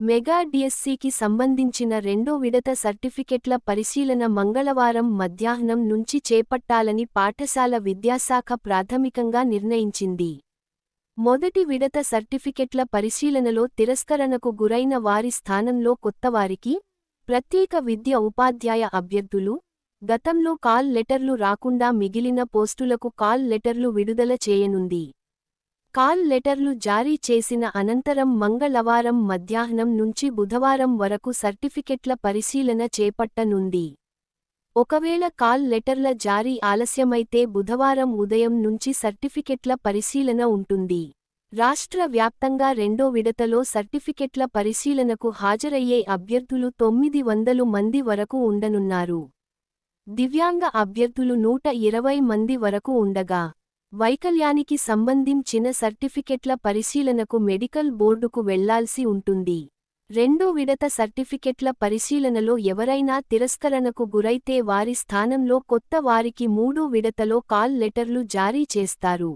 Mega డిఎస్సికి సంబంధించిన రెండో విడత సర్టిఫికెట్ల పరిశీలన మంగళవారం మధ్యాహ్నం నుంచి చేపట్టాలని పాఠశాల విద్యాశాఖ ప్రాథమికంగా నిర్ణయించింది. మొదటి విడత సర్టిఫికెట్ల పరిశీలనలో తిరస్కరణకు గురైన వారి స్థానంలో కొత్తవారికి ప్రత్యేక విద్య ఉపాధ్యాయ అభ్యర్థులు గతంలో కాల్ లెటర్లు రాకుండా మిగిలిన పోస్టులకు కాల్ లెటర్లు విడుదల చేయనుంది. కాల్ లెటర్లు జారీ చేసిన అనంతరం మంగళవారం మధ్యాహ్నం నుంచి బుధవారం వరకు సర్టిఫికెట్ల పరిశీలన చేపట్టనుంది. ఒకవేళ కాల్ లెటర్ల జారీ ఆలస్యమైతే బుధవారం ఉదయం నుంచి సర్టిఫికెట్ల పరిశీలన ఉంటుంది. రాష్ట్ర వ్యాప్తంగా రెండో విడతలో సర్టిఫికెట్ల పరిశీలనకు హాజరయ్యే అభ్యర్థులు తొమ్మిది వందలు మంది వరకు ఉండనున్నారు. దివ్యాంగ అభ్యర్థులు నూట ఇరవై మంది వరకు ఉండగా వైకల్యానికి సంబంధించిన సర్టిఫికెట్ల పరిశీలనకు మెడికల్ బోర్డుకు వెళ్ళాల్సి ఉంటుంది. రెండో విడత సర్టిఫికెట్ల పరిశీలనలో ఎవరైనా తిరస్కరణకు గురైతే వారి స్థానంలో కొత్త వారికి మూడో విడతలో కాల్ లెటర్లు జారీ చేస్తారు.